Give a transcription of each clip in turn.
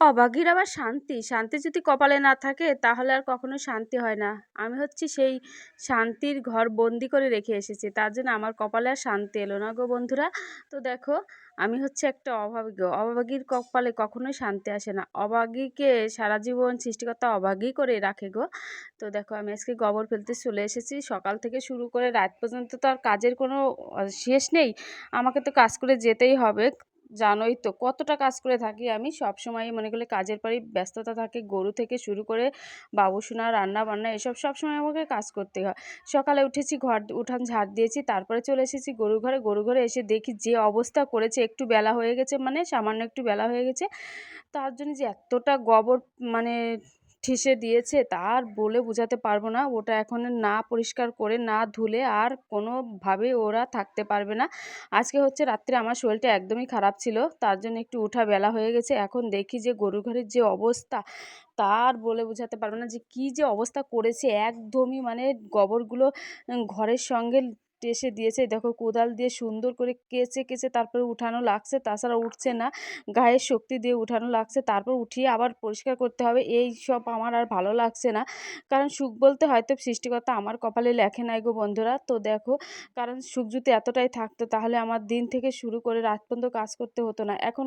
অভাগীর আবার শান্তি। শান্তি যদি কপালে না থাকে, তাহলে আর কখনো শান্তি হয় না। আমি হচ্ছি সেই শান্তির ঘর বন্দি করে রেখে এসেছি। তার জন্য আমার কপালে আর শান্তি এলো না গো বন্ধুরা। তো দেখো, আমি হচ্ছে একটা অভাবী গো অভাগীর কপালে কখনোই শান্তি আসে না। অভাগীকে সারা জীবন সৃষ্টিকর্তা অভাগী করে রাখে গো। তো দেখো, আমি আজকে গোবর ফেলতে চলে এসেছি। সকাল থেকে শুরু করে রাত পর্যন্ত তো আর কাজের কোনো শেষ নেই। আমাকে তো কাজ করে যেতেই হবে। জানোই তো কতটা কাজ করে থাকি আমি। সব সময় মনে করলে কাজের পরেই ব্যস্ততা থাকে, গরু থেকে শুরু করে বাবুসোনা রান্না বান্না এসব সব সময় আমাকে কাজ করতে হয়। সকালে উঠেছি, ঘর উঠান ঝাড় দিয়েছি, তারপরে চলে এসেছি গরু ঘরে। গরু ঘরে এসে দেখি যে অবস্থা করেছে, একটু বেলা হয়ে গেছে মানে সামান্য একটু বেলা হয়ে গেছে। তার জন্য যে এতটা গোবর মানে ঠেসে দিয়েছে তার বলে বোঝাতে পারব না। ওটা এখন না পরিষ্কার করে, না ধুলে আর কোনোভাবে ওরা থাকতে পারবে না। আজকে হচ্ছে রাত্রে আমার শরীরটা একদমই খারাপ ছিল, তার জন্য একটু উঠা বেলা হয়ে গেছে। এখন দেখি যে গরু ঘরের যে অবস্থা তার বলে বোঝাতে পারব না যে কী যে অবস্থা করেছে। একদমই মানে গোবরগুলো ঘরের সঙ্গে এসে দিয়েছে। দেখো কোদাল দিয়ে সুন্দর করে কেচে কেচে তারপরে উঠানো লাগছে। তাছাড়া উঠছে না গায়ের শক্তি দিয়ে উঠানো লাগছে। তারপর উঠিয়ে আবার পরিষ্কার করতে হবে। এই সব আমার আর ভালো লাগছে না। কারণ সুখ বলতে হয়তো সৃষ্টিকর্তা আমার কপালে লেখে নাই গো বন্ধুরা। তো দেখো, কারণ সুখ যদি এতটাই থাকতো, তাহলে আমার দিন থেকে শুরু করে রাত পর্যন্ত কাজ করতে হতো না। এখন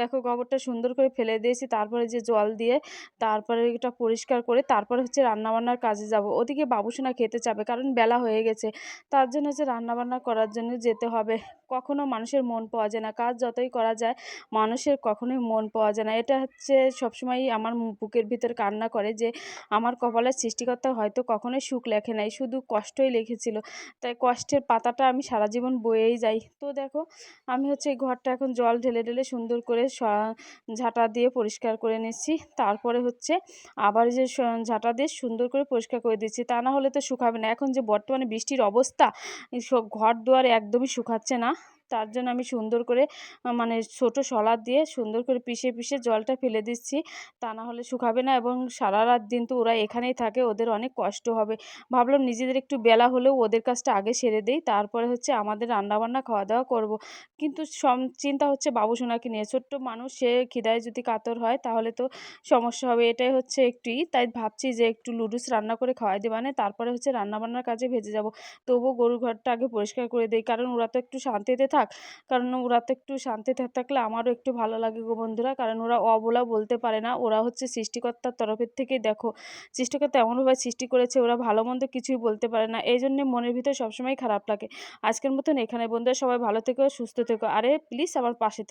দেখো গোবরটা সুন্দর করে ফেলে দিয়েছি। তারপরে যে জল দিয়ে তারপরে এটা পরিষ্কার করে তারপরে হচ্ছে রান্নাবান্নার কাজে যাব। ওদিকে বাবুসোনা খেতে চাবে, কারণ বেলা হয়ে গেছে। তার জন্য হচ্ছে রান্নাবান্না করার জন্য যেতে হবে কখনো মানুষের মন পাওয়া যায় না। কাজ যতই করা যায়, মানুষের কখনোই মন পাওয়া যায় না। এটা হচ্ছে সবসময়ই আমার বুকের ভিতর কান্না করে যে, আমার কপালের সৃষ্টিকর্তা হয়তো কখনোই সুখ লেখে নাই, শুধু কষ্টই লিখেছিল। তাই কষ্টের পাতাটা আমি সারা জীবন বয়েই যাই। তো দেখো, আমি হচ্ছে এই ঘরটা এখন জল ঢেলে ঢেলে সুন্দর করে ঝাঁটা দিয়ে পরিষ্কার করে নিচ্ছি। তারপরে হচ্ছে আবার যে ঝাঁটা দিয়ে সুন্দর করে পরিষ্কার করে দিচ্ছি। তা না হলে তো শুকাবে না। এখন যে বর্তমানে বৃষ্টির অবস্থা ঘর দুয়ার একদমই শুকাচ্ছে না। তার জন্য আমি সুন্দর করে মানে ছোটো শলা দিয়ে সুন্দর করে পিষে পিষে জলটা ফেলে দিচ্ছি। তা না হলে শুকাবে না এবং সারা রাত দিন তো ওরা এখানেই থাকে, ওদের অনেক কষ্ট হবে। ভাবলাম নিজেদের একটু বেলা হলেও ওদের কাজটা আগে সেরে দেই, তারপরে হচ্ছে আমাদের রান্নাবান্না খাওয়া দাওয়া করব। কিন্তু সম, চিন্তা হচ্ছে বাবুসোনাকে নিয়ে, ছোট্ট মানুষ, সে খিদায় যদি কাতর হয় তাহলে তো সমস্যা হবে, এটাই হচ্ছে একটু তাই ভাবছি যে একটু লুডুস রান্না করে খাওয়াই দেবানে তারপরে হচ্ছে রান্নাবান্নার কাজে ভেজে যাব। তবুও গরুর ঘরটা আগে পরিষ্কার করে দিই, কারণ ওরা তো একটু শান্তিতে থাক। কারণ ওরা তো একটু শান্তিতে থাকলে আমারও একটু ভালো লাগে গো বন্ধুরা। কারণ ওরা অবলা বলতে পারে না। ওরা হচ্ছে সৃষ্টিকর্তার তরফের থেকে দেখো, সৃষ্টিকর্তা এমনভাবে সৃষ্টি করেছে, ওরা ভালো মন্দ কিছুই বলতে পারে না। এই জন্যে মনের ভিতর সবসময় খারাপ লাগে। আজকের মতন এখানে বন্ধুরা সবাই ভালো থেকো, সুস্থ থেকো। আরে প্লিজ আমার পাশে